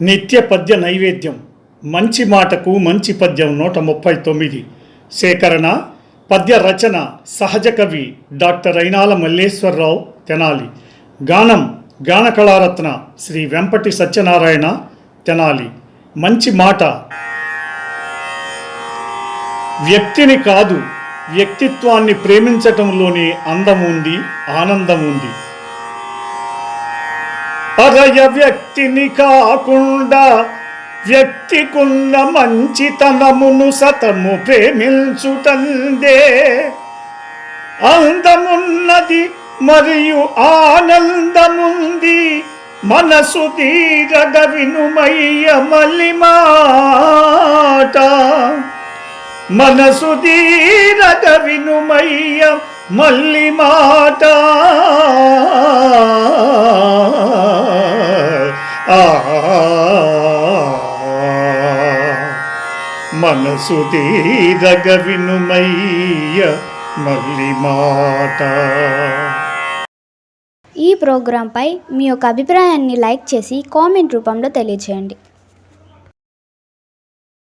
నిత్య పద్య నైవేద్యం. మంచి మాటకు మంచి పద్యం నూట ముప్పై తొమ్మిది. సేకరణ పద్య రచన సహజ కవి డాక్టర్ అయినాల మల్లేశ్వరరావు తెనాలి. గానం గాన కళారత్న శ్రీ వెంపటి సత్యనారాయణ తెనాలి. మంచి మాట. వ్యక్తిని కాదు వ్యక్తిత్వాన్ని ప్రేమించటంలోనే అందం ఉంది ఆనందం ఉంది అరయ వ్యక్తిని కాకుండా వ్యక్తికున్న మంచితనమును సతము ప్రేమించుటందే. అందమున్నది మరియు ఆనందముంది మనసు తీరగ వినుమయ్య మల్లి మాట మనసు తీరగ వినుమయ్య మల్లిమాట మనసు తీరగ వినుమయ్య మల్లి మాట ఈ ప్రోగ్రాంపై మీ యొక్క అభిప్రాయాన్ని లైక్ చేసి కామెంట్ రూపంలో తెలియజేయండి